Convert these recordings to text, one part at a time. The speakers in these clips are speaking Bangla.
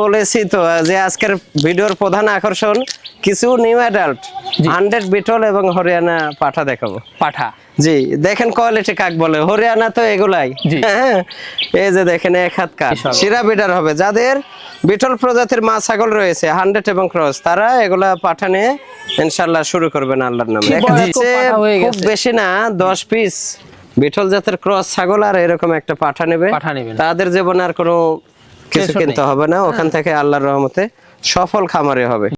বলেছি তো যে আজকের ভিডিওর প্রধান আকর্ষণ কিছু নিউ অ্যাডাল্ট হান্ড্রেড বিটল এবং হরিয়ানা পাঠা দেখাবো। পাঠা। জি দেখেন কোয়ালিটি কাক বলে হরিয়ানা তো এগুলাই। হ্যাঁ এই যে দেখেন এক হাত কাক। শিরা বিডার হবে। যাদের বিটল প্রজাতির মা ছাগল রয়েছে হান্ড্রেড এবং ক্রস তারা এগুলা পাঠা নিয়ে ইনশাল্লাহ শুরু করবেন আল্লাহর নামে। দেখা যাচ্ছে খুব বেশি না দশ পিস বিটল জাতের ক্রস ছাগল আর এরকম একটা পাঠা নেবে। তাদের জীবনে আর কোনো কিছু কিনতে হবে না ওখান থেকে আল্লাহর রহমতে সফল খামারে হবে।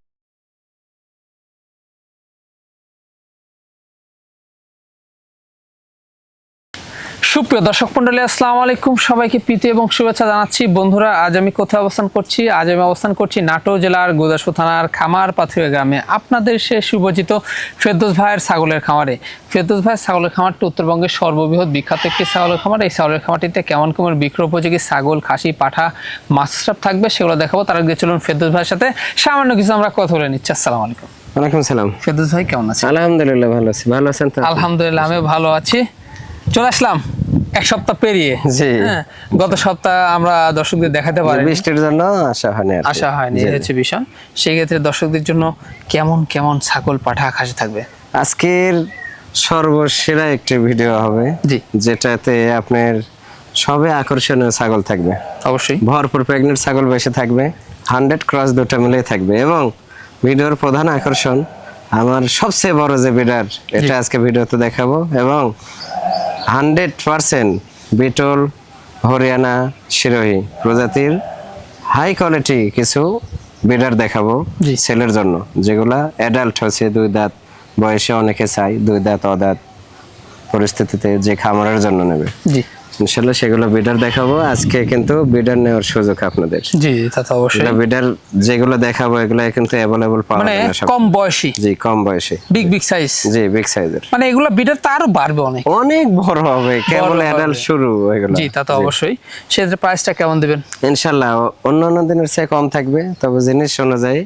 সুপ্রিয় দর্শক মন্ডলী আসসালামু আলাইকুম। সবাইকে প্রীতি এবং শুভেচ্ছা জানাচ্ছি। বন্ধুরা আজ আমি কোথায় অবস্থান করছি? আজ আমি অবস্থান করছি নাটোর জেলার গোদাসু থানার খামার পাথুয়া গ্রামে। আপনাদের সে সুপরিচিত ফেরদৌস ভাইয়ের ছাগলের খামারে। ফেরদৌস ভাইয়ের ছাগলের খামারটি উত্তরবঙ্গের সর্ববৃহৎ বিখ্যাত একটি ছাগলের খামার। এই ছাগলের খামারটিতে কেমন কেমন বিক্রয় উপযোগী ছাগল খাসি পাঠা মাছ থাকবে সেগুলো দেখাবো। তার আগে চলুন ফেরদৌস ভাইয়ের সাথে সামান্য কিছু আমরা কথা বলে নিচ্ছি। আসসালামু আলাইকুম। ওয়ালাইকুম সালাম। ফেরদৌস ভাই কেমন আছেন? আলহামদুলিল্লাহ ভালো আছি। ভালো আছেন আলহামদুলিল্লাহ আমি ভালো আছি। চলে আসলাম। এক সপ্তাহ পেরিয়ে। জি। হ্যাঁ, গত সপ্তাহ আমরা দর্শকদের দেখাতে পারি বৃষ্টির জন্য আশা হয়নি আশা হয়নি। হচ্ছে বিষয়। সেই ক্ষেত্রে দর্শকদের জন্য কেমন কেমন ছাগল পাঠা খাসি থাকবে? আজকের সর্বসেরা একটি ভিডিও হবে জি। যেটাতে আপনার সবে আকর্ষণীয় ছাগল থাকবে। অবশ্যই। ভরপুর প্রেগনেন্ট ছাগল বেশি থাকবে হান্ড্রেড ক্রস দুটো মিলেই থাকবে এবং ভিডিওর প্রধান আকর্ষণ আমার সবচেয়ে বড় যে বিডার এটা আজকে ভিডিওতে দেখাবো এবং হান্ড্রেড পারসেন্ট বিটল হরিয়ানা সিরোহী প্রজাতির হাই কোয়ালিটি কিছু বিডার দেখাবো। ছেলের জন্য। যেগুলা অ্যাডাল্ট হচ্ছে দুই দাঁত বয়সে অনেকে চাই দুই দাঁত অদাঁত পরিস্থিতিতে যে খামারের জন্য নেবে। জি। ইনশাল্লাহ সেগুলো বিডার দেখাবো। আজকে কিন্তু বিডার নেওয়ার সুযোগ আপনাদের। জি তা তো অবশ্যই। বিডার যেগুলো দেখাবো এগুলো কিন্তু পাওয়া মানে যায় না কম বয়সী? জি কম বয়সে। বিগ বিগ সাইজ জি বিগ সাইজের মানে এগুলো তো আরও বাড়বে অনেক। অনেক বড় হবে কেবল। অ্যাডাল্ট শুরু এগুলো। জি তা তো অবশ্যই। সেক্ষেত্রে প্রাইসটা কেমন দেবেন? ইনশাল্লাহ অন্য অন্য দিনের চেয়ে কম থাকবে তবে জিনিস অনুযায়ী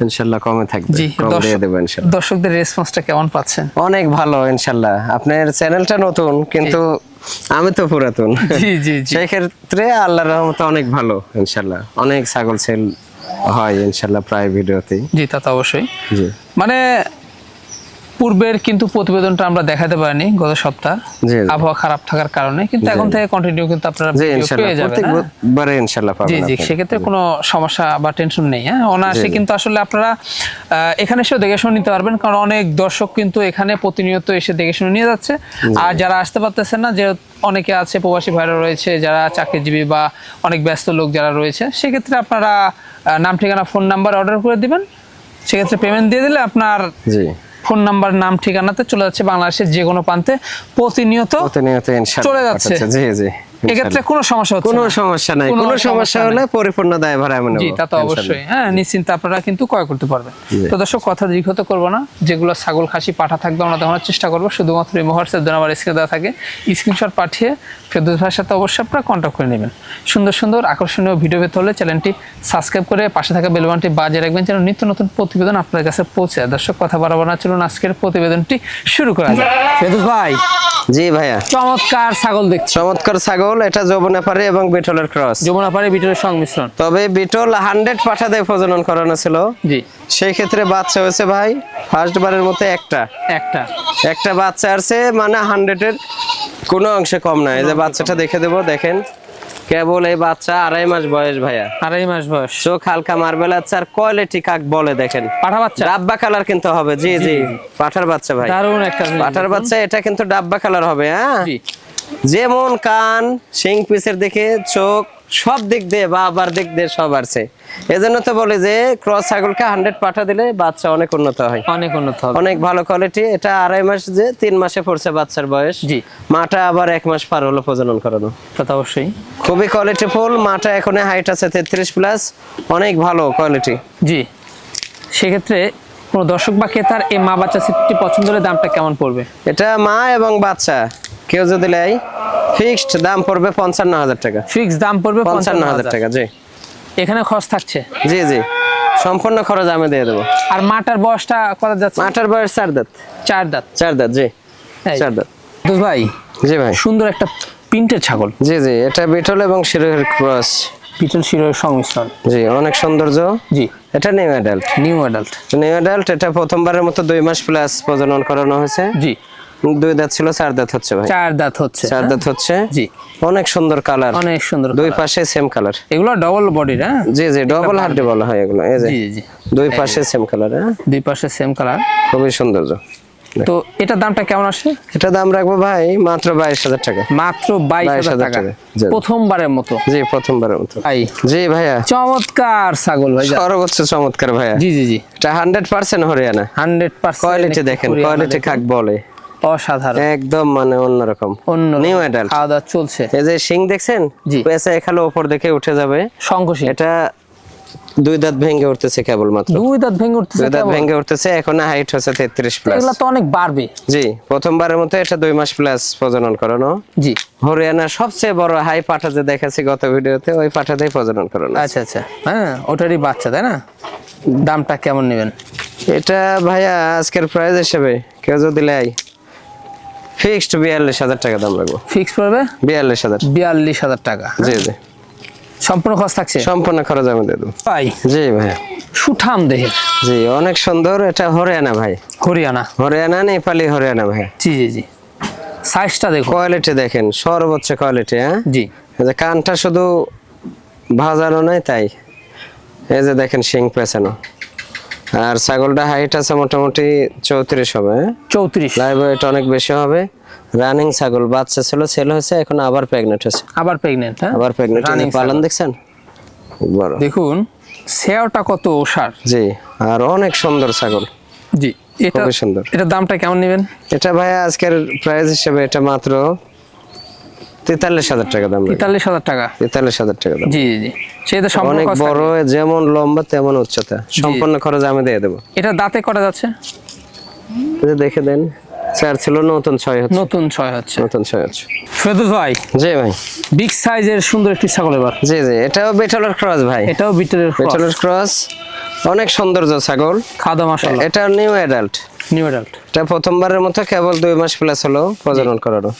ইনশাল্লাহ কমে থাকবে জি কম দিয়ে দর্শক- ইনশাল্লাহ দর্শকদের রেসপন্সটা কেমন পাচ্ছেন? অনেক ভালো ইনশাল্লাহ আপনার চ্যানেলটা নতুন কিন্তু আমি তো পুরাতন। জি জি জি। সেই ক্ষেত্রে আল্লাহর রহমত অনেক ভালো ইনশাল্লাহ অনেক ছাগল সেল হয় ইনশাল্লাহ প্রায় ভিডিওতেই। জি তা তো অবশ্যই। জি। মানে পূর্বের কিন্তু প্রতিবেদনটা আমরা দেখাতে পারিনি গত সপ্তাহ। আবহাওয়া খারাপ থাকার কারণে কিন্তু এখন থেকে কন্টিনিউ কিন্তু আপনারা পেয়ে যাবেন হ্যাঁ? প্রত্যেকবারে জি পাবেন জি। সেক্ষেত্রে কোনো সমস্যা বা টেনশন নেই হ্যাঁ? অনায়াসে কিন্তু আসলে আপনারা এখানে এসেও দেখে শুনে নিতে পারবেন কারণ অনেক দর্শক কিন্তু এখানে প্রতিনিয়ত এসে দেখে শুনে নিয়ে যাচ্ছে। আর যারা আসতে পারতেছেন না যে অনেকে আছে প্রবাসী ভাইরা রয়েছে যারা চাকরিজীবী বা অনেক ব্যস্ত লোক যারা রয়েছে সেক্ষেত্রে আপনারা নাম ঠিকানা ফোন নাম্বার অর্ডার করে দিবেন। সেক্ষেত্রে পেমেন্ট দিয়ে দিলে আপনার জি। ফোন নাম্বার নাম ঠিকানাতে চলে যাচ্ছে বাংলাদেশের যে কোনো প্রান্তে প্রতিনিয়ত চলে যাচ্ছে। জি জি এক্ষেত্রে কোনো সমস্যা হচ্ছে কোনো সমস্যা নাই। কোনো সমস্যা হলে পরিপূর্ণ দায়ভার আমি নেব জি তা তো অবশ্যই। হ্যাঁ নিশ্চিন্তে আপনারা কিন্তু ক্রয় করতে পারবেন। তো দর্শক কথা দীর্ঘত করব না। যেগুলো ছাগল খাসি পাঠা থাকবে আমরা দেখানোর চেষ্টা করব। শুধুমাত্র এই হোয়াটসঅ্যাপ দেন আমার স্ক্রিনে দেওয়া থাকে। স্ক্রিনশট পাঠিয়ে ফেরদৌস ভাইয়ের সাথে অবশ্যই আপনারা কন্ট্যাক্ট করে নেবেন। সুন্দর সুন্দর আকর্ষণীয় ভিডিও পেতে হলে চ্যানেলটি সাবস্ক্রাইব করে পাশে থাকা বেলবানটি বাজিয়ে রাখবেন যেন নিত্য নতুন প্রতিবেদন আপনার কাছে পৌঁছে দর্শক কথা বাড়াবো না। চলুন আজকের প্রতিবেদনটি শুরু করা যায় ফেরদৌস ভাই। জি ভাইয়া। চমৎকার ছাগল দেখছি। চমৎকার ছাগল এটা যমুনা পারে এবং বিটলের ক্রস। পাড়ে ভিতরের সংমিশ্রণ। তবে বিটল হান্ড্রেড পাঠা দিয়ে প্রজনন করানো ছিল। জি। সেই ক্ষেত্রে বাচ্চা হয়েছে ভাই ফার্স্ট বারের মতো একটা। একটা। একটা বাচ্চা আসছে মানে হান্ড্রেডের কোনো অংশে কম না। এই যে বাচ্চাটা দেখে দেবো দেখেন। কেবল এই বাচ্চা আড়াই মাস বয়স ভাইয়া। আড়াই মাস বয়স। চোখ হালকা মার্বেল আছে আর কোয়ালিটি কাক বলে দেখেন। পাঠা বাচ্চা? ডাব্বা কালার কিন্তু হবে। জি জি পাঠার বাচ্চা ভাই। দারুণ একটা পাঠার বাচ্চা এটা কিন্তু ডাব্বা কালার হবে হ্যাঁ? জি। যেমন কান সিং পিসের দিকে চোখ সব দিক দিয়ে বা আবার দিক দিয়ে সব আছে এজন্য তো বলে যে ক্রস ছাগলকে হান্ড্রেড পাঠা দিলে বাচ্চা অনেক উন্নত হয়। অনেক উন্নত হবে। অনেক ভালো কোয়ালিটি এটা আড়াই মাস যে তিন মাসে পড়ছে বাচ্চার বয়স। জি। মাটা আবার এক মাস পার হলো প্রজনন করানো। তা তো অবশ্যই। খুবই কোয়ালিটি ফুল মাটা এখন হাইট আছে তেত্রিশ প্লাস অনেক ভালো কোয়ালিটি জি। সেক্ষেত্রে কোনো দর্শক বা ক্রেতার এই মা বাচ্চা সেটটি পছন্দ হলে দামটা কেমন পড়বে? এটা মা এবং বাচ্চা। কেউ যদি নেয় ফিক্সড দাম পড়বে পঞ্চান্ন হাজার টাকা। ফিক্স দাম পড়বে পঞ্চান্ন হাজার টাকা জি। এখানে খরচ থাকছে? জি জি। সম্পূর্ণ খরচ আমি দিয়ে দেবো। আর মাটার বয়সটা কত যাচ্ছে? মাটার বয়স চার দাঁত। চার দাঁত। চার দাঁত জি। চার দাঁত। তো ভাই জি ভাই। সুন্দর একটা প্রিন্টের ছাগল। জি জি। এটা বিটল এবং শিরোহের ক্রস। বিটল শিরোর সংমিশ্রণ। জি অনেক সৌন্দর্য। জি। এটা new adult. New adult. New adult এটা প্রথমবারের মতো দুই মাস প্লাস প্রজনন করানো হয়েছে। জি। দুই দাঁত ছিল চার দাঁত হচ্ছে ভাই। চার দাঁত হচ্ছে চার হ্যাঁ? দাঁত হচ্ছে। জি। অনেক সুন্দর কালার অনেক সুন্দর দুই পাশে সেম কালার এগুলো ডবল বডির হ্যাঁ? জি জি ডবল হাড্ডি বলা হয় এগুলো এই যে। জি জি। দুই পাশে সেম কালার হ্যাঁ? দুই পাশে সেম কালার খুবই সৌন্দর্য। তো এটার দামটা কেমন আসে? এটা দাম রাখব ভাই মাত্র বাইশ হাজার টাকা। মাত্র বাইশ হাজার 22,000 টাকা। প্রথমবারের মতো। জি প্রথমবারের মতো। ভাই জি ভাইয়া। চমৎকার ছাগল ভাই। সর্বোচ্চ চমৎকার ভাইয়া। জি জি জি। এটা hundred percent Haryana. Hundred quality দেখেন কোয়ালিটি কাক বলে। অসাধারণ। একদম মানে অন্যরকম। অন্য নিউ অ্যাডাল্ট খাওয়া দাওয়া চলছে। এই যে শিং দেখছেন? জি। পেঁচা এখানে উপর দেখে উঠে যাবে। সংঘর্ষী এটা দুই দাঁত ভেঙে উঠতেছে কেবল মাত্র দুই দাঁত ভেঙে উঠতেছে দুই দাঁত ভেঙে উঠতেছে এখন হাইট হচ্ছে তেত্রিশ প্লাস এগুলো তো অনেক বাড়বে। জি প্রথমবারের মতো এটা দুই মাস প্লাস প্রজনন করানো। জি। হরিয়ানা সবচেয়ে বড় হাই পাঠা যে দেখাচ্ছি গত ভিডিওতে ওই পাঠাতেই প্রজনন করানো আচ্ছা আচ্ছা। হ্যাঁ ওটারই বাচ্চা তাই না? দামটা কেমন নেবেন? এটা ভাইয়া আজকের প্রাইস হিসেবে কেউ যদি লাই ফিক্সড বিয়াল্লিশ হাজার টাকা দাম রাখব। ফিক্স পড়বে? বিয়াল্লিশ হাজার। বিয়াল্লিশ হাজার টাকা জি জি। সম্পূর্ণ খরচ থাকছে? সম্পূর্ণ খরচ আমি দিয়ে দেবো। ভাই। জি ভাইয়া। সুঠাম দেহের। জি অনেক সুন্দর এটা হরিয়ানা ভাই। হরিয়ানা। হরিয়ানা নেপালি হরিয়ানা ভাই জি জি জি। সাইজটা দেখো কোয়ালিটি দেখেন সর্বোচ্চ কোয়ালিটি হ্যাঁ? জি। যে কানটা শুধু ভাজানো নাই তাই। এই যে দেখেন শিং পেছানো আর ছাগলটা হাইট আছে মোটামুটি চৌত্রিশ হবে হ্যাঁ? চৌত্রিশ। লাইভ ওয়েট অনেক বেশি হবে। রানিং ছাগল বাচ্চা ছিল ছেলে হয়েছে এখন আবার প্রেগনেন্ট হয়েছে। আবার প্রেগনেন্ট হ্যাঁ? আবার প্রেগনেন্ট পালন দেখছেন? দেখুন সেওটা কত ওষার জি আর অনেক সুন্দর ছাগল। জি এটা সুন্দর। এটার দামটা কেমন নেবেন? এটা ভাইয়া আজকের প্রাইস হিসেবে এটা মাত্র তেতাল্লিশ হাজার টাকা দাম তেতাল্লিশ হাজার টাকা। তেতাল্লিশ হাজার টাকা দাম। জি জি সেটা সম্পূর্ণ অনেক বড় যেমন লম্বা তেমন উচ্চতা। সম্পূর্ণ খরচ আমি দিয়ে দেবো। এটা দাঁতে করা যাচ্ছে? দেখে দেন চার ছিল নতুন ছয় হচ্ছে। নতুন ছয় হচ্ছে। নতুন ছয় হচ্ছে। ভাই। জি ভাই। বিগ সাইজের সুন্দর একটি ছাগল এবার। জি জি। এটাও বেটলের ক্রস ভাই। এটাও বেটলের ক্রস অনেক সৌন্দর্য ছাগল। খাদা মাসাল্লাহ এটা নিউ অ্যাডাল্ট নিউ অ্যাডাল্ট এটা প্রথমবারের মতো কেবল দুই মাস প্লাস হলো প্রজনন করানো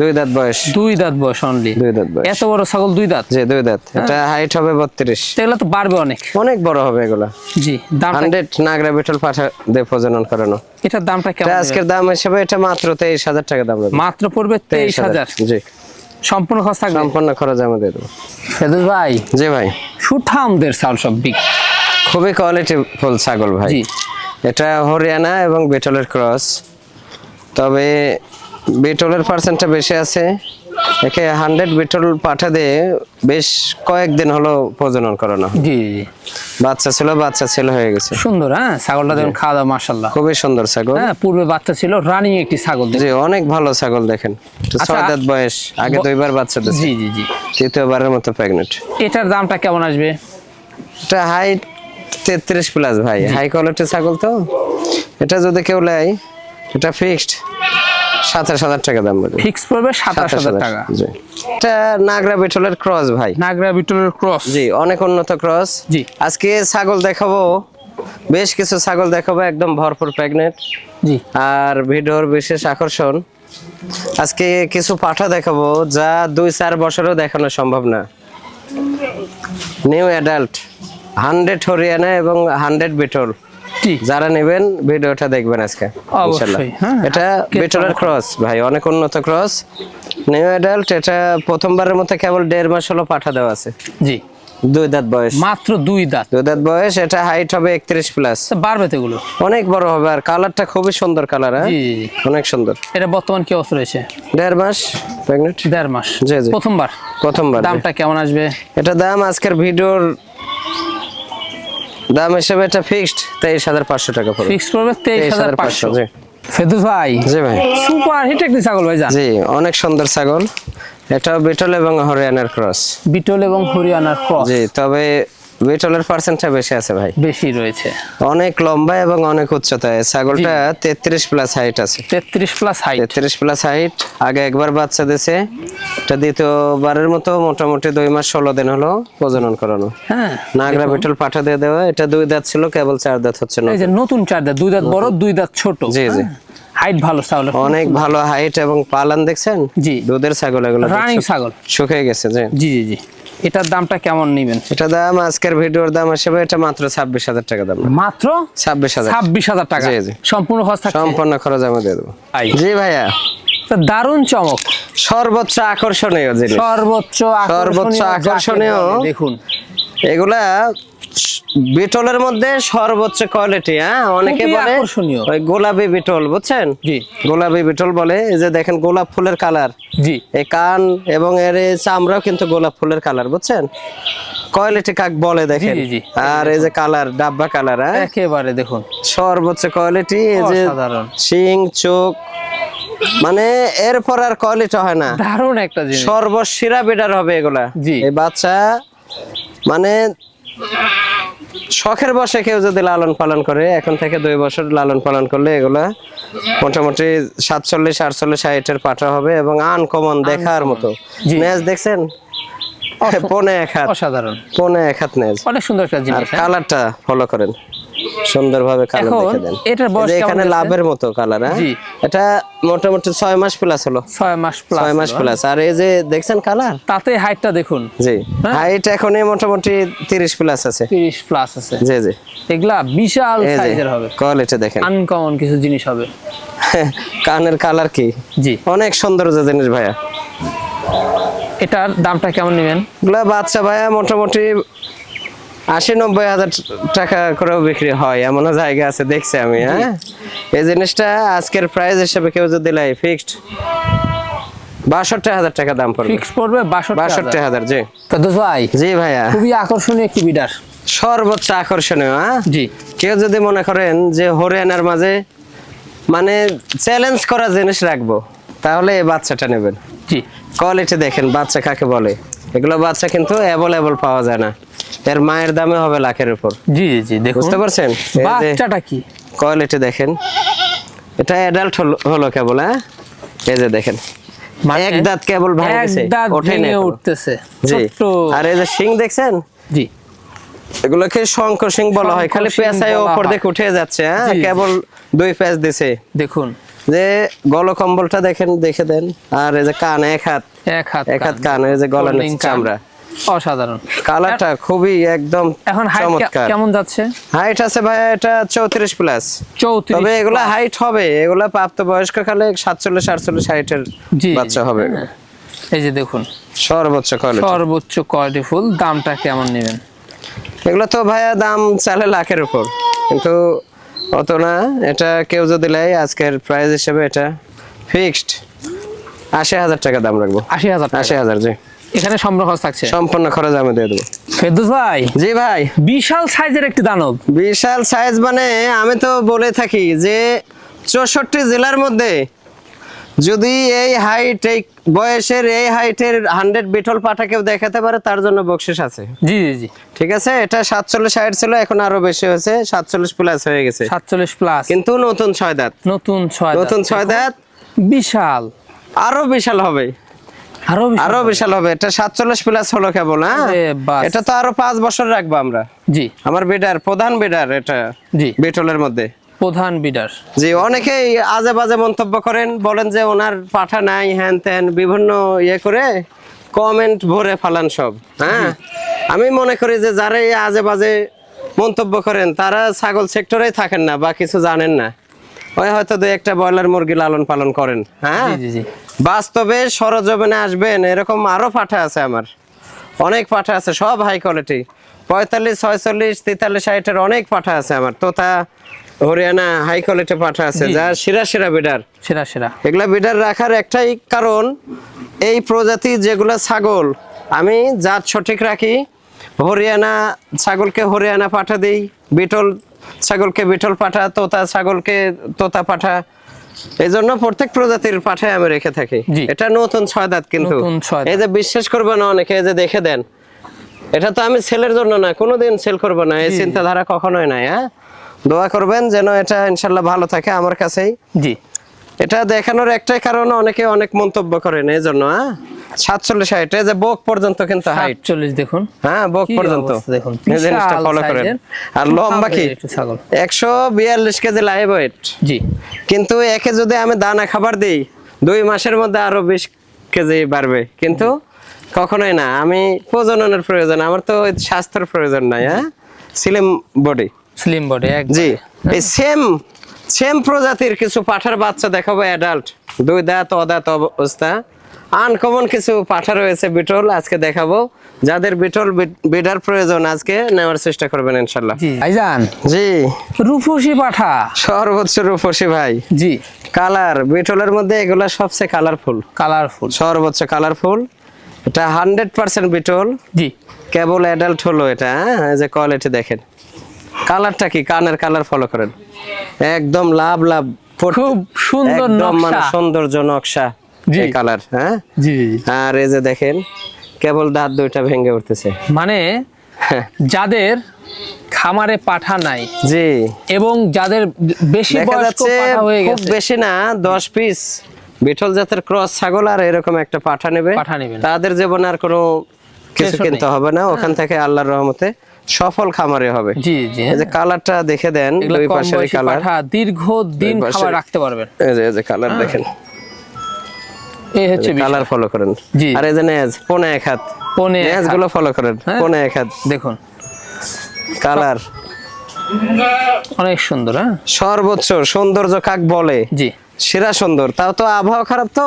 দুই দাঁত বয়স। দুই দাঁত বয়স অনলি দুই দাঁত বয়স। এত বড় ছাগল দুই দাঁত? জি দুই দাঁত। এটা হাইট হবে বত্রিশ। এগুলো তো বাড়বে অনেক। অনেক বড় হবে এগুলা। জি দামটা হান্ড্রেড নাগরা বেটল পাঠা দিয়ে প্রজনন করানো। এটার দামটা কেমন আজকের দাম হিসেবে এটা মাত্র তেইশ হাজার টাকা দাম মাত্র পড়বে তেইশ হাজার জি। সম্পূর্ণ খরচ থাকবে? সম্পূর্ণ খরচ আমি দিয়ে দেবো। ভাই। জি ভাই। সুঠামদের চাল সব বিগ খুবই কোয়ালিটি ফুল ছাগল ভাই। এটা হরিয়ানা এবং বেটলের ক্রস তবে বেটলের পার্সেন্টটা বেশি আছে। একে হান্ড্রেড বেটল পাঠা দিয়ে বেশ কয়েকদিন হলো প্রজনন করানো জি জি। বাচ্চা ছিল বাচ্চা ছেলে হয়ে গেছে। সুন্দর হ্যাঁ? ছাগলটা দেখুন খাওয়া দাওয়া মাসাল্লাহ খুবই সুন্দর ছাগল। হ্যাঁ পূর্বে বাচ্চা ছিল রানিং একটি ছাগল। জি অনেক ভালো ছাগল দেখেন। আচ্ছা, ছয় দাঁত বয়স আগে দুইবার বাচ্চা দিচ্ছে জি জি জি। তৃতীয়বারের মতো প্রেগনেন্ট এটার দামটা কেমন আসবে? এটা হাইট তেত্রিশ প্লাস ভাই। হাই কোয়ালিটির ছাগল তো। এটা যদি কেউ নেয় এটা ফিক্সড সাতাশ হাজার টাকা দাম ফিক্স পড়বে সাতাশ হাজার টাকা। এটা নাগরা বেটলের ক্রস ভাই। নাগরা বিটলের ক্রস। জি অনেক উন্নত ক্রস। জি। আজকে ছাগল দেখাবো। বেশ কিছু ছাগল দেখাবো একদম ভরপুর প্রেগনেন্ট জি। আর ভিডিওর বিশেষ আকর্ষণ আজকে কিছু পাঠা দেখাবো যা দুই চার বছরও দেখানো সম্ভব না। নিউ অ্যাডাল্ট হান্ড্রেড হরিয়ানা এবং হান্ড্রেড বিটল। যারা নেবেন ভিডিওটা দেখবেন আজকে। হ্যাঁ। এটা চমৎকার। ক্রস ভাই অনেক উন্নত ক্রস নিউ অ্যাডাল্ট এটা প্রথমবারের মতো কেবল দেড় মাস হলো পাঠা দেওয়া আছে। জি। দুই দাঁত বয়স। মাত্র দুই দাঁত। দুই দাঁত বয়স এটা হাইট হবে একত্রিশ প্লাস আচ্ছা, বাড়বে তো এগুলো? অনেক বড় হবে আর কালারটা খুবই সুন্দর কালার হ্যাঁ। অনেক সুন্দর। এটা বর্তমান কি অবস্থা রয়েছে? দেড় মাস প্রেগনেন্ট দেড় মাস। জি, জি। প্রথমবার? প্রথমবার দামটা কেমন আসবে? এটা দাম আজকের ভিডিওর দাম হিসেবে এটা ফিক্সড তেইশ হাজার পাঁচশো টাকা পড়বে। ফিক্সড পড়বে তেইশ হাজার পাঁচশো। ফেদুস ভাই জি ভাই। সুপার হিট একটি ছাগল ভাই জি অনেক সুন্দর ছাগল। এটা বিটল এবং হরিয়ানার ক্রস বিটল এবং হরিয়ানার ক্রস জি তবে বিটলের পার্সেন্টটা বেশি আছে ভাই। বেশি রয়েছে। অনেক লম্বা এবং অনেক উচ্চতায় ছাগলটা তেত্রিশ প্লাস হাইট আছে। তেত্রিশ প্লাস হাইট তেত্রিশ প্লাস হাইট আগে একবার বাচ্চা দিয়েছে এটা দ্বিতীয়বারের মতো মোটামুটি দুই মাস ষোলো দিন হলো প্রজনন করানো। হ্যাঁ। নাগরা বিটল পাঠা দিয়ে দেওয়া। এটা দুই দাঁত ছিল কেবল চার দাঁত হচ্ছে না এই যে নতুন। চার দাঁত দুই দাঁত বড় দুই দাঁত ছোট। জি, জি। হাইট ভালো ছাগল অনেক ভালো হাইট এবং পালান দেখছেন? জি। দুধের ছাগল এগুলো রানিং ছাগল। শুকিয়ে গেছে জি জি জি। এটার দামটা কেমন নেবেন? এটা দাম আজকের ভিডিওর দাম হিসেবে এটা মাত্র ছাব্বিশ হাজার টাকা দাম। মাত্র? ছাব্বিশ হাজার। ছাব্বিশ হাজার টাকা। সম্পূর্ণ খরচ সম্পূর্ণ খরচ আমি দিয়ে দেবো। জি ভাইয়া। তা দারুণ চমক। সর্বোচ্চ আকর্ষণীয় জিনিস। সর্বোচ্চ সর্বোচ্চ আকর্ষণীয়। দেখুন। এগুলা বিটলের মধ্যে সর্বোচ্চ কোয়ালিটি হ্যাঁ? অনেকে বলে ওই গোলাপি বিটল বুঝছেন? জি। গোলাপি বিটল বলে এই যে দেখেন গোলাপ ফুলের কালার জি। এই কান এবং এর চামড়াও কিন্তু গোলাপ ফুলের কালার বুঝছেন? কোয়ালিটি কাক বলে দেখেন। আর এই যে কালার ডাব্বা কালার হ্যাঁ? একেবারে দেখুন। সর্বোচ্চ কোয়ালিটি এই যে। শিং চোখ মানে এরপর আর কোয়ালিটি হয় না। দারুণ একটা জিনিস। সর্বসেরা বিডার হবে এগুলা। জি। এই বাচ্চা মানে শখের বসে কেউ যদি লালন পালন করে এখন থেকে দুই বছর লালন পালন করলে এগুলা মোটামুটি সাতচল্লিশ আটচল্লিশ সাইটের পাঠা হবে এবং আনকমন দেখার মতো। ম্যাচ দেখছেন? পনে এক হাত। অসাধারণ। পনে এক হাত ম্যাচ অনেক সুন্দর একটা জিনিস হ্যাঁ? কালারটা ফলো করেন। সুন্দরভাবে কালার দেখে দেন। এটার বয়স এখানে লাভের মতো কালার হ্যাঁ? এটা মোটামুটি ছয় মাস প্লাস হলো। ছয় মাস প্লাস ছয় মাস প্লাস আর এই যে দেখছেন কালার তাতে হাইটটা দেখুন। জি। হ্যাঁ? হাইট এখনই মোটামুটি তিরিশ প্লাস আছে। তিরিশ প্লাস আছে। জি জি। এগুলা বিশাল সাইজের হবে। কোয়ালিটি দেখেন। আনকমন কিছু জিনিস হবে। কানের কালার কি? জি। অনেক সুন্দর যে জিনিস ভাইয়া। এটার দামটা কেমন নেবেন? এগুলা বাচ্চা ভাইয়া মোটামুটি আশি নব্বই হাজার টাকা করেও বিক্রি হয় এমনও জায়গা আছে দেখছি আমি হ্যাঁ? এই জিনিসটা আজকের প্রাইস হিসেবে কেউ যদি লাই ফিক্সড বাষট্টি হাজার টাকা দাম পড়বে। ফিক্স পড়বে বাষট্টি হাজার। জি। কাদুস ভাই জি ভাইয়া। খুবই আকর্ষণীয় একটি বিডার। সর্বোচ্চ আকর্ষণীয় হ্যাঁ? জি। কেউ যদি মনে করেন যে হরিয়ানার মাঝে মানে চ্যালেঞ্জ করা জিনিস রাখব তাহলে এই বাচ্চাটা নেবেন। জি। কোয়ালিটি দেখেন বাচ্চা কাকে বলে? এগুলো বাচ্চা কিন্তু অ্যাভেলেবল পাওয়া যায় না। এর মায়ের দামে হবে লাখের উপর। জি জি জি দেখুন। বুঝতে পারছেন? বাচ্চাটা কি? কোয়ালিটি দেখেন। এটা অ্যাডাল্ট হলো কেবল হ্যাঁ? এই যে দেখেন। এক দাঁত কেবল ভাঙছে ভেঙে এখনও। উঠতেছে। জি। আর এই যে শিং দেখছেন? জি। এগুলোকে শঙ্কর সিং বলা হয়। খালি পেঁচায় ওপর। দিকে উঠে যাচ্ছে হ্যাঁ। কেবল দুই প্যাচ দিছে। দেখুন। যে গলকম্বলটা দেখেন দেখে দেন। আর এই যে কান এক হাত। এক হাত এক হাত কান। এই যে গলা চামড়া। অসাধারণ। কালারটা খুবই একদম এখন হাইট চমৎকার। কেমন যাচ্ছে? হাইট আছে ভাই এটা চৌত্রিশ প্লাস চৌত্রিশ তবে এগুলা হাইট হবে। এগুলা প্রাপ্ত বয়স্ক কালে সাতচল্লিশ আটচল্লিশ হাইটের জি, বাচ্চা হবে। এই যে দেখুন। সর্বোচ্চ কোয়ালিটি সর্বোচ্চ কোয়ালিটি ফুল দামটা কেমন নেবেন? এগুলো তো ভাইয়া দাম চালে লাখের উপর। কিন্তু অত না এটা কেউ যদি নেয় আজকের প্রাইস হিসেবে এটা ফিক্সড আশি হাজার টাকা দাম রাখব। আশি হাজার। আশি হাজার জি। এখানে সম্পূর্ণ খরচ থাকছে। সম্পূর্ণ খরচ আমি দিয়ে দেবো। ফেরদৌস ভাই জি ভাই। বিশাল সাইজের একটি দানব। বিশাল সাইজ মানে আমি তো বলে থাকি যে চৌষট্টি জেলার মধ্যে যদি এই হাইট এই বয়সের এই হাইটের হান্ড্রেড বিটল পাঠা কেউ দেখাতে পারে তার জন্য বকশিস আছে। জি জি জি। ঠিক আছে? এটা সাতচল্লিশ হাইট ছিল এখন আরও বেশি হয়েছে সাতচল্লিশ প্লাস হয়ে গেছে। সাতচল্লিশ প্লাস কিন্তু নতুন ছয় দাঁত। নতুন ছয় নতুন ছয় দাঁত। বিশাল। আরও বিশাল হবে। আরও বিশাল। হবে। এটা সাতচল্লিশ প্লাস হলো কেবল হ্যাঁ? এটা তো আরও পাঁচ বছর রাখব আমরা। জি। আমার বিডার প্রধান বিডার এটা জি। বেটলের মধ্যে। প্রধান বিডার। জি অনেকেই আজে বাজে মন্তব্য করেন বলেন যে ওনার পাঠা নাই হ্যান ত্যান বিভিন্ন ইয়ে করে কমেন্ট ভরে ফালান সব হ্যাঁ? আমি মনে করি যে যারা এই আজে বাজে মন্তব্য করেন তারা ছাগল সেক্টরেই থাকেন না বা কিছু জানেন না। ওই হয়তো দুই একটা ব্রয়লার মুরগি লালন পালন করেন। হ্যাঁ? বাস্তবে সরজমিনে আসবেন এরকম আরও পাঠা আছে আমার। অনেক পাঠা আছে সব হাই কোয়ালিটি পঁয়তাল্লিশ ছয়চল্লিশ তেতাল্লিশ ষাটের অনেক পাঠা আছে আমার। তোতা হরিয়ানা হাই কোয়ালিটি পাঠা আছে যা সেরা সেরা বিডার সেরা সেরা। এগুলা বিডার রাখার একটাই কারণ এই প্রজাতি যেগুলা ছাগল আমি জাত সঠিক রাখি। হরিয়ানা ছাগলকে হরিয়ানা পাঠা দিই বিটল ছাগলকে বিটল পাঠা তোতা ছাগলকে তোতা পাঠা এই জন্য প্রত্যেক প্রজাতির পাঠায় আমি রেখে থাকি। এটা নতুন ছয় দাঁত কিন্তু। এই যে বিশ্বাস করবে না অনেকে এই যে দেখে দেন এটা তো আমি সেলের জন্য না কোনোদিন সেল করব না এই। চিন্তাধারা কখনোই নাই হ্যাঁ দোয়া করবেন যেন এটা ইনশাল্লাহ ভালো থাকে আমার কাছেই জি এটা দেখানোর একটাই কারণ অনেকে অনেক মন্তব্য করেন এই জন্য হ্যাঁ? সাতচল্লিশ হাইট এই যে বোক পর্যন্ত কিন্তু হাইট সাতচল্লিশ দেখুন। হ্যাঁ বোক পর্যন্ত। দেখুন এই জিনিসটা ফলো করেন। আর লম্বা কি? একশো বিয়াল্লিশ কেজি লাইভ ওয়েট জি। কিন্তু একে যদি আমি দানা খাবার দিই দুই মাসের মধ্যে আরও বিশ কেজি বাড়বে। কিন্তু কখনোই না আমি প্রজননের প্রয়োজন আমার তো স্বাস্থ্যের প্রয়োজন নাই হ্যাঁ? সিলিম বডি স্লিম বডি জি এই সেম সেম প্রজাতির কিছু পাঠার বাচ্চা দেখাবো অ্যাডাল্ট দুই দাঁত অদাঁত অবস্থা। আনকমন কিছু পাঠা রয়েছে বিটল আজকে দেখাবো। যাদের বিটল বিডার প্রয়োজন আজকে নেওয়ার চেষ্টা করবেন ইনশাল্লাহ। জি। ভাইজান জি। রূপসী পাঠা। সর্বোচ্চ রূপসী ভাই। জি। কালার বিটলের মধ্যে এগুলা সবচেয়ে কালারফুল কালারফুল সর্বোচ্চ কালারফুল এটা হান্ড্রেড পার্সেন্ট বিটল। জি। কেবল অ্যাডাল্ট হলো এটা হ্যাঁ? যে কোয়ালিটি দেখেন। কালারটা কি? কানের কালার ফলো করেন। একদম লাভ লাভ। খুব সুন্দর মানে নকশা। সৌন্দর্য নকশা এই কালার হ্যাঁ? জি। আর এই যে দেখেন কেবল দাঁত দুইটা ভেঙে উঠতেছে। মানে যাদের খামারে পাঠা নাই জি। এবং যাদের বেশি বয়স্ক পাঠা হয়ে খুব বেশি না দশ পিস বিঠল জাতের ক্রস ছাগল আর এরকম একটা পাঠা নেবে। তাদের জীবনে আর কোনো কিছু কিনতে হবে না। ওখান থেকে আল্লাহর রহমতে সফল খামারে হবে। জি জি এই যে কালারটা দেখে দেন দুই পাশের কালার। দীর্ঘ দিন খাবার রাখতে পারবেন। এই যে এই যে কালার দেখেন। এই হচ্ছে কালার ফলো করেন। জি। আর এই যে নেজ পনে এক হাত। পনে নেজগুলো ফলো করেন হ্যাঁ। পনে এক হাত। দেখুন। কালার। অনেক সুন্দর হ্যাঁ। সর্বোচ্চ সৌন্দর্য কাক বলে? জি। সেরা সুন্দর। তাও তো আবহাওয়া খারাপ তো?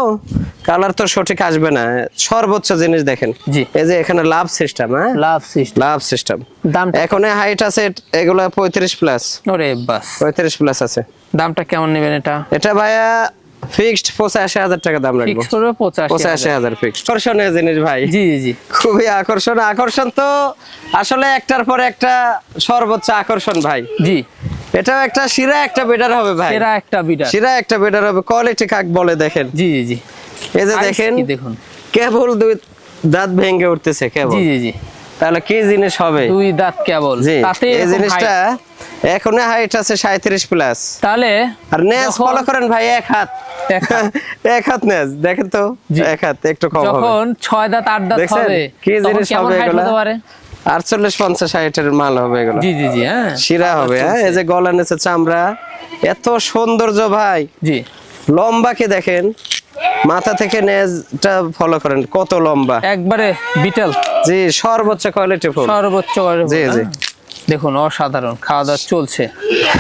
কালার তো সঠিক আসবে না। সর্বোচ্চ জিনিস দেখেন। জি। এই যে এখানে লাভ সিস্টেম হ্যাঁ? লাভ সিস্টেম। লাভ সিস্টেম। দামটা এখন হাইট আছে এগুলো পঁয়ত্রিশ প্লাস ওরে বাস। পঁয়ত্রিশ প্লাস আছে। দামটা কেমন নেবেন এটা? এটা ভাইয়া ফিক্সড পঁচাশি হাজার টাকা দাম রাখব। ফিক্স করবে পঁচাশি পঁচাশি হাজার ফিক্সড আকর্ষণীয় জিনিস ভাই। জি জি। খুবই আকর্ষণ। আকর্ষণ তো আসলে একটার পর একটা সর্বোচ্চ আকর্ষণ ভাই। জি। এটাও একটা শিরা একটা বেটার হবে ভাই। এরা একটা বিডার। শিরা একটা বেটার হবে। কোয়ালিটি কাক বলে দেখেন? জি জি জি। এই যে দেখেন কি দেখুন? কেবল দুই দাঁত ভেঙে উঠতেছে কেবল। জি জি জি। তাহলে কি জিনিস হবে? দুই দাঁত কেবল। তাতে এই জিনিসটা। এখন হাইট আছে সাঁত্রিশ প্লাস তাহলে আর যখন- ফলো করেন ভাই এক হাত। এক হাত। নেজ দেখেন তো? এক হাত একটু কম হবে। যখন ছয় দাঁত আট দাঁত হবে কি জিনিস হবে এগুলা? আটচল্লিশ পঞ্চাশ হাইটের মাল হবে এগুলো। জি জি জি হ্যাঁ। শিরা হবে হ্যাঁ? এই যে গলা নিচে চামড়া এত সৌন্দর্য ভাই। জি। লম্বাকে দেখেন মাথা থেকে নেজটা ফলো করেন কত লম্বা। একবারে বিটেল। জি সর্বোচ্চ কোয়ালিটি ফুল। সর্বোচ্চ জি, জি। হ্যাঁ? দেখুন অসাধারণ খাওয়া দাওয়া চলছে।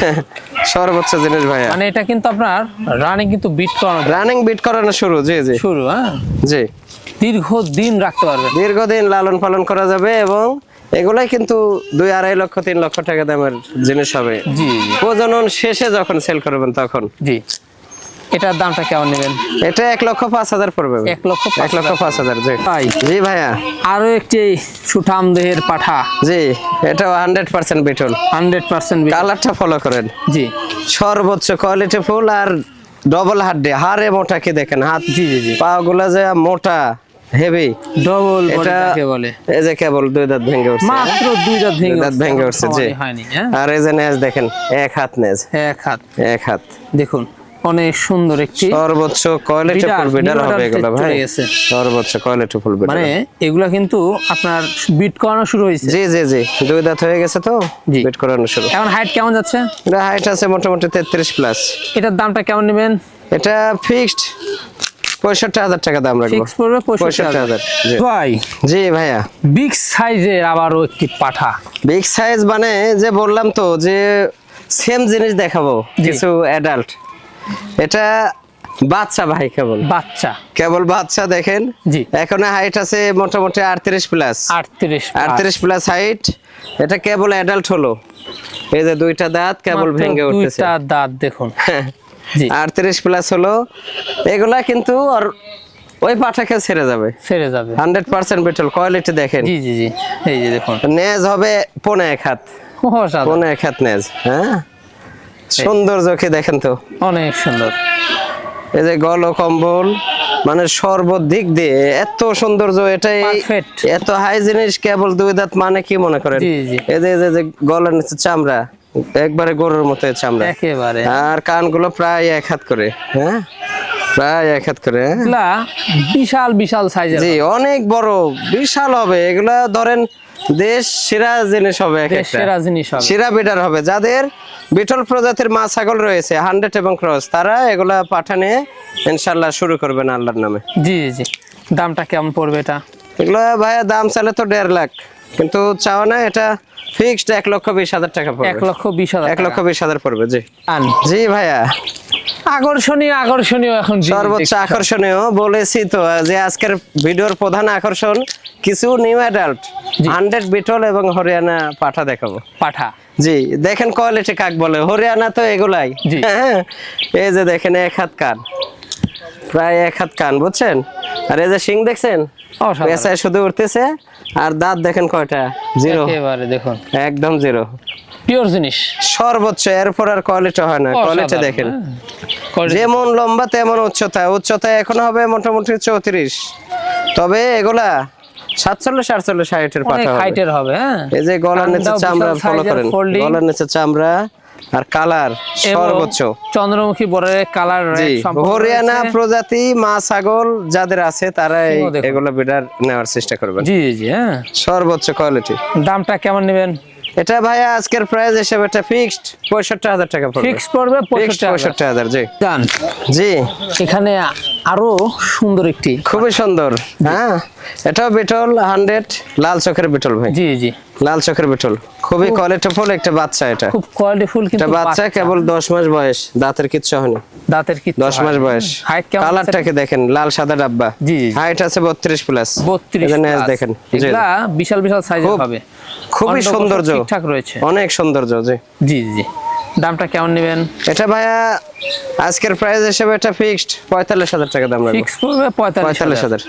সর্বোচ্চ জিনিস ভাই মানে এটা কিন্তু আপনার রানিং কিন্তু বিট করানো রানিং বিট করানো শুরু জি জি। শুরু হ্যাঁ? জি। দীর্ঘ দিন রাখতে পারবেন। দীর্ঘদিন লালন পালন করা যাবে এবং এগুলাই কিন্তু দুই আড়াই লক্ষ তিন লক্ষ টাকা দামের জিনিস হবে। প্রজনন শেষে যখন সেল করবেন তখন। জি। এটার দামটা কেমন নেবেন? এটা এক লক্ষ পাঁচ হাজার পড়বে। এক লক্ষ এক লক্ষ পাঁচ হাজার জি। জি ভাইয়া। আরও একটি সুঠাম দেহের পাঠা। জি এটাও hundred percent Beetal. Hundred percent কালারটা ফলো করেন। জি। সর্বোচ্চ কোয়ালিটি ফুল আর ডবল হাড্ডি হাড়ে মোটা কি দেখেন? হাত জি জি জি। পা গুলা যে মোটা। হেভি। ডবল এটা বলে। এই যে কেবল দুই দাঁত ভেঙে উঠছে? মাত্র দুই দাঁত ভেঙে দাঁত ভেঙে উঠছে জি। হ্যাঁ। আর এই যে নেজ দেখেন এক হাত নেজ। এক হাত। এক হাত। দেখুন অনেক সুন্দর একটি সর্বোচ্চ কোয়ালিটি ফুল বিডার হবে এগুলো ভাই? সর্বোচ্চ কোয়ালিটি ফুল বিডার মানে এগুলা কিন্তু আপনার বিট করানো শুরু হয়েছে। জি জি জি। দুই দাঁত হয়ে গেছে তো। বিট করানো শুরু। এখন হাইট কেমন যাচ্ছে? এটা হাইট আছে মোটামুটি তেত্রিশ প্লাস এটার দামটা কেমন নেবেন? এটা ফিক্সড পঁয়ষট্টি হাজার টাকা দাম রাখব। ফিক্স পড়বে পঁয়ষট্টি হাজার। ভাই জি ভাইয়া। বিগ সাইজের আবারও একটি পাঠা। বিগ সাইজ মানে যে বললাম তো যে সেম জিনিস দেখাবো কিছু অ্যাডাল্ট এটা বাচ্চা ভাই কেবল। বাচ্চা। কেবল বাচ্চা দেখেন। জি। এখন হাইট আছে মোটামুটি আটত্রিশ প্লাস আটত্রিশ আটত্রিশ প্লাস হাইট এটা কেবল অ্যাডাল্ট হলো। এই যে দুইটা দাঁত কেবল ভেঙে উঠতেছে দুইটা দাঁত দেখুন। জি আটত্রিশ প্লাস হলো এগুলা কিন্তু আর ওই পাঠাকে ছেড়ে যাবে। ছেড়ে যাবে। হান্ড্রেড পার্সেন্ট বেটল কোয়ালিটি দেখেন। জি জি জি। এই যে দেখুন। নেজ হবে পনে এক হাত। পনে এক হাত নেজ হ্যাঁ? সুন্দর চোখে দেখেন তো। অনেক সুন্দর। এই যে গল কম্বল মানে সর্বদিক দিয়ে এত সৌন্দর্য এটাই এত হাই জিনিস কেবল দুই দাঁত মানে কি মনে করেন। এই যে গলার নিচে চামড়া একবারে গরুর মতো চামড়া একেবারে। আর কানগুলো প্রায় এক হাত করে হ্যাঁ? প্রায় এক হাত করে হ্যাঁ? বিশাল বিশাল সাইজের জি অনেক বড় বিশাল হবে। এগুলা ধরেন দেশ সেরা জিনিস হবে সেরা জিনিস হবে। সেরা বিডার হবে। যাদের বিটল প্রজাতির মা ছাগল রয়েছে হান্ড্রেড এবং ক্রস তারা এগুলা পাঠানে ইনশাল্লাহ শুরু করবেন আল্লাহর নামে। জি জি দামটা কেমন পড়বে এটা? এগুলো ভাইয়া দাম চালে তো দেড় লাখ। কিন্তু চাও না এটা ফিক্সড এক লক্ষ বিশ হাজার টাকা পড়বে। এক লক্ষ বিশ হাজার এক লক্ষ বিশ হাজার পড়বে জি। আন। জি ভাইয়া। আকর্ষণীয় আকর্ষণীয় এখন সর্বোচ্চ আকর্ষণীয় বলেছি তো যে আজকের ভিডিওর প্রধান আকর্ষণ কিছু নিউ অ্যাডাল্ট হান্ড্রেড বিটল এবং হরিয়ানা পাঠা দেখাবো। পাঠা। জি দেখেন কোয়ালিটি কাক বলে হরিয়ানা তো এগুলাই। হ্যাঁ এই যে দেখেন এক হাত কান। প্রায় এক হাত কান বুঝছেন? আর এই যে শিং দেখছেন। পেশায় শুধু উঠতেছে আর দাঁত দেখেন কয়টা? জিরো। দেখুন। একদম জিরো। পিওর জিনিস। সর্বোচ্চ এরপর আর কোয়ালিটি হয় না। কোয়ালিটি দেখেন। হ্যাঁ। যেমন লম্বা তেমন উচ্চতা। উচ্চতা এখন হবে মোটামুটি চৌত্রিশ। তবে এগুলা সাতচল্লিশ আটচল্লিশ হাইটের পাঠা হবে। হাইটের হবে হ্যাঁ। এই যে গলার নিচে চামড়া ফলো করেন। গলার নিচে চামড়া আর কালার সর্বোচ্চ। চন্দ্রমুখী বরের কালার হরিয়ানা প্রজাতি মা ছাগল যাদের আছে তারা এগুলো বিডার নেওয়ার চেষ্টা করবেন। জি জি হ্যাঁ। সর্বোচ্চ কোয়ালিটি দামটা কেমন নেবেন? এটা ভাইয়া আজকের প্রাইস হিসেবে এটা ফিক্সড পঁয়ষট্টি হাজার টাকা পড়বে। ফিক্স পড়বে ফিক্সড। পঁয়ষট্টি হাজার। জি। যান জি। এখানে আরও সুন্দর একটি খুবই সুন্দর। হ্যাঁ এটাও বিটল হান্ড্রেড লাল চোখের বিটল ভাই। জি জি। লাল চোখের বিটল। খুবই কোয়ালিটিফুল একটা বাচ্চা এটা। খুব কোয়ালিটিফুল কিন্তু বাচ্চা কেবল দশ মাস বয়স দাঁতের কিচ্ছু হয়নি দাঁতের কি দশ মাস বয়স। হাইট কেমন? কালারটাকে দেখেন লাল সাদা ডাব্বা। জি, জি। হাইট আছে বত্রিশ প্লাস বত্রিশ দেখেন। জি, জি। এগুলা বিশাল বিশাল সাইজের হবে। খুবই সৌন্দর্য। ঠিকঠাক রয়েছে। অনেক সৌন্দর্য জি জি জি। দামটা কেমন নেবেন? এটা ভাইয়া আজকের প্রাইস হিসেবে এটা ফিক্সড পঁয়তাল্লিশ হাজার টাকা দাম ফিক্স পঁয়তাল্লিশ হাজার।